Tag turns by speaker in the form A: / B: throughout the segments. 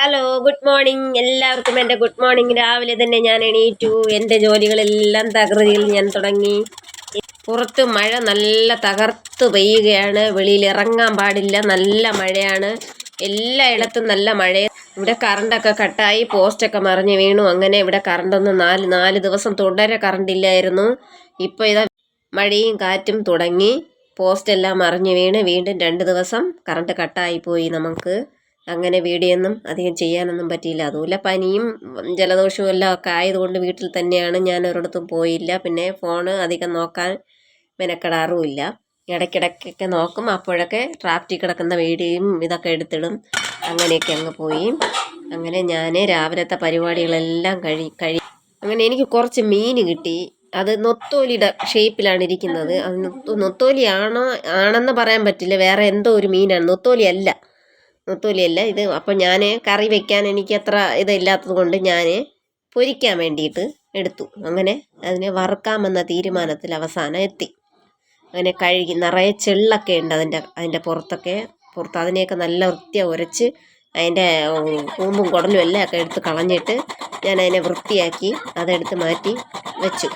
A: Hello good morning എല്ലാവർക്കും എന്റെ good morning രാവിലെ തന്നെ ഞാൻ എണീറ്റു. എന്റെ ജോലികളെല്ലാം തകൃതിയിൽ ഞാൻ തുടങ്ങി. പുറത്ത് മഴ നല്ല തകർത്ത് പെയ്യുകയാണ്. വെളിയിൽ ഇറങ്ങാൻ പാടില്ല. നല്ല മഴയാണ്. എല്ലായിടത്തും നല്ല മഴ. ഇവിടെ കറണ്ടൊക്കെ കട്ടായി. പോസ്റ്റൊക്കെ മറിഞ്ഞ് വീണു. അങ്ങനെ ഇവിടെ കറണ്ടൊന്നും നാല് നാല് ദിവസം തുടരെ കറണ്ട് ഇല്ലായിരുന്നു. ഇപ്പോൾ ഇതാ മഴയും കാറ്റും തുടങ്ങി. പോസ്റ്റെല്ലാം മറിഞ്ഞ് വീണ്. വീണ്ടും രണ്ട് ദിവസം കറണ്ട് കട്ടായി പോയി നമുക്ക്. അങ്ങനെ വീടിയൊന്നും അധികം ചെയ്യാനൊന്നും പറ്റിയില്ല. അതുപോലെ പനിയും ജലദോഷവും എല്ലാം ഒക്കെ ആയതുകൊണ്ട് വീട്ടിൽ തന്നെയാണ് ഞാൻ ഒരിടത്തും പോയില്ല. പിന്നെ ഫോണ് അധികം നോക്കാൻ മെനക്കെടാറുമില്ല. ഇടയ്ക്കിടയ്ക്കൊക്കെ നോക്കും. അപ്പോഴൊക്കെ ട്രാഫിക്കിൽ കിടക്കുന്ന വീഡിയോയും ഇതൊക്കെ എടുത്തിടും. അങ്ങനെയൊക്കെ അങ്ങ് പോയി. അങ്ങനെ ഞാൻ രാവിലത്തെ പരിപാടികളെല്ലാം കഴി കഴി അങ്ങനെ എനിക്ക് കുറച്ച് മീൻ കിട്ടി. അത് നൊത്തോലിയുടെ ഷേപ്പിലാണ് ഇരിക്കുന്നത്. അത് നൊത്തോലിയാണോ നൊത്തോലി ആണോ ആണെന്ന് പറയാൻ പറ്റില്ല. വേറെ എന്തോ ഒരു മീനാണ്. നൊത്തോലി അല്ല. നൊത്തോലിയല്ല ഇത് അപ്പം ഞാൻ കറി വെക്കാൻ എനിക്ക് അത്ര ഇതില്ലാത്തത് കൊണ്ട് ഞാൻ പൊരിക്കാൻ വേണ്ടിയിട്ട് എടുത്തു. അങ്ങനെ അതിനെ വറുക്കാമെന്ന തീരുമാനത്തിൽ അവസാനം എത്തി. അങ്ങനെ കഴുകി നിറയെ ചെള്ളൊക്കെ ഉണ്ട് അതിന്റെ അതിന്റെ പുറത്തൊക്കെ. പുറത്ത് അതിനെയൊക്കെ നല്ല വൃത്തിയാ ഉരച്ച് അതിന്റെ കൂമ്പും കുടലും എല്ലാം ഒക്കെ എടുത്ത് കളഞ്ഞിട്ട് ഞാൻ അതിനെ വൃത്തിയാക്കി അതെടുത്ത് മാറ്റി വെച്ചു.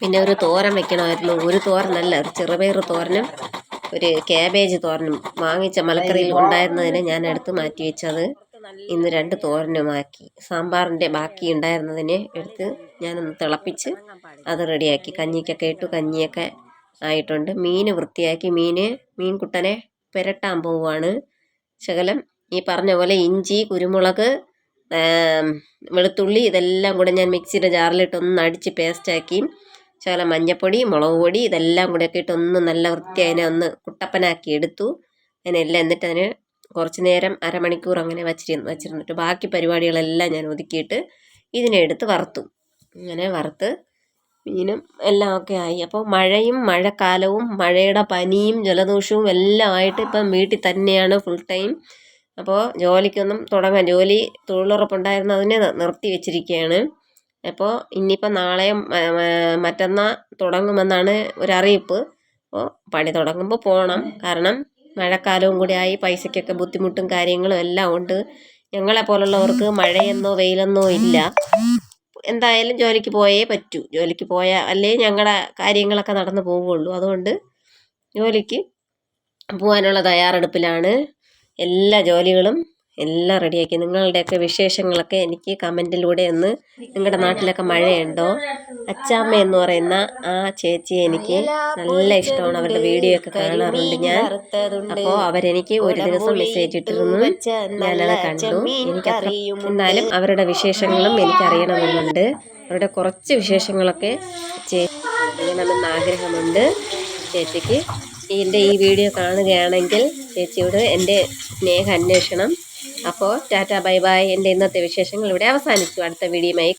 A: പിന്നെ ഒരു തോരൻ വെക്കണമായിരുന്നു. ഒരു തോരനല്ല ഒരു ചെറുപയർ തോരനും ഒരു ക്യാബേജ് തോരനും വാങ്ങിച്ച മലക്കറിയിൽ ഉണ്ടായിരുന്നതിനെ ഞാൻ എടുത്ത് മാറ്റി വെച്ചത്. ഇന്ന് രണ്ട് തോരനുമാക്കി. സാമ്പാറിന്റെ ബാക്കി ഉണ്ടായിരുന്നതിനെ എടുത്ത് ഞാനൊന്ന് തിളപ്പിച്ച് അത് റെഡിയാക്കി. കഞ്ഞിക്കൊക്കെ ഇട്ടു. കഞ്ഞിയൊക്കെ ആയിട്ടുണ്ട്. മീൻ വൃത്തിയാക്കി. മീൻ മീൻകുട്ടനെ പുരട്ടാൻ പോവുകയാണ്. ശകലം ഈ പറഞ്ഞ പോലെ ഇഞ്ചി കുരുമുളക് വെളുത്തുള്ളി ഇതെല്ലാം കൂടെ ഞാൻ മിക്സിയുടെ ജാറിലിട്ടൊന്ന് അടിച്ച് പേസ്റ്റാക്കി ശകലം മഞ്ഞപ്പൊടി മുളക് പൊടി ഇതെല്ലാം കൂടെ ഒക്കെ ഇട്ട് ഒന്ന് നല്ല വൃത്തി അതിനെ ഒന്ന് കുട്ടപ്പനാക്കി എടുത്തു. അതിനെല്ലാം എന്നിട്ട് അതിന് കുറച്ച് നേരം അരമണിക്കൂർ അങ്ങനെ വച്ചിരുന്നു വച്ചിരുന്നിട്ട് ബാക്കി പരിപാടികളെല്ലാം ഞാൻ ഒതുക്കിയിട്ട് ഇതിനെ എടുത്ത് വറുത്തു. ഇങ്ങനെ വറുത്ത് മീനും എല്ലാം ഒക്കെ ആയി. അപ്പോൾ മഴയും മഴക്കാലവും മഴയുടെ പനിയും ജലദോഷവും എല്ലാം ആയിട്ട് ഇപ്പം വീട്ടിൽ തന്നെയാണ് ഫുൾ ടൈം അപ്പോൾ ജോലിക്കൊന്നും തുടങ്ങാൻ ജോലി തൊഴിലുറപ്പുണ്ടായിരുന്നു അതിനെ നിർത്തി വെച്ചിരിക്കുകയാണ്. അപ്പോൾ ഇനിയിപ്പോൾ നാളെയും മറ്റന്നാൾ തുടങ്ങുമെന്നാണ് ഒരറിയിപ്പ്. അപ്പോൾ പണി തുടങ്ങുമ്പോൾ പോകണം കാരണം മഴക്കാലവും കൂടി ആയി പൈസയ്ക്കൊക്കെ ബുദ്ധിമുട്ടും കാര്യങ്ങളും എല്ലാം ഉണ്ട്. ഞങ്ങളെ പോലുള്ളവർക്ക് മഴയെന്നോ വെയിലെന്നോ ഇല്ല. എന്തായാലും ജോലിക്ക് പോയേ പറ്റൂ. ജോലിക്ക് പോയാൽ അല്ലേ ഞങ്ങളുടെ കാര്യങ്ങളൊക്കെ നടന്നു പോവുകയുള്ളൂ അതുകൊണ്ട് ജോലിക്ക് പോകാനുള്ള തയ്യാറെടുപ്പിലാണ് എല്ലാ ജോലികളും. എല്ലാം റെഡിയാക്കി. നിങ്ങളുടെയൊക്കെ വിശേഷങ്ങളൊക്കെ എനിക്ക് കമന്റിലൂടെ ഒന്ന് നിങ്ങളുടെ നാട്ടിലൊക്കെ മഴയുണ്ടോ? അച്ചാമ്മ എന്ന് പറയുന്ന ആ ചേച്ചിയെ എനിക്ക് നല്ല ഇഷ്ടമാണ്. അവരുടെ വീഡിയോ ഒക്കെ കാണാറുണ്ട് ഞാൻ. അപ്പോൾ അവരെനിക്ക് ഒരു ദിവസം മെസ്സേജ് ഇട്ടിരുന്നു. ഞാനത് കണ്ടു. എനിക്ക് എന്നാലും അവരുടെ വിശേഷങ്ങളും എനിക്കറിയണമെന്നുണ്ട്. അവരുടെ കുറച്ച് വിശേഷങ്ങളൊക്കെ ചേച്ചി അറിയണമെന്ന് ആഗ്രഹമുണ്ട്. ചേച്ചിക്ക്. എന്റെ ഈ വീഡിയോ കാണുകയാണെങ്കിൽ ചേച്ചിയോട് എന്റെ സ്നേഹ അന്വേഷണം. അപ്പോൾ ടാറ്റ ബൈ ബൈ. എന്റെ ഇന്നത്തെ വിശേഷങ്ങൾ ഇവിടെ അവസാനിച്ചു. അടുത്ത വീഡിയോയുമായി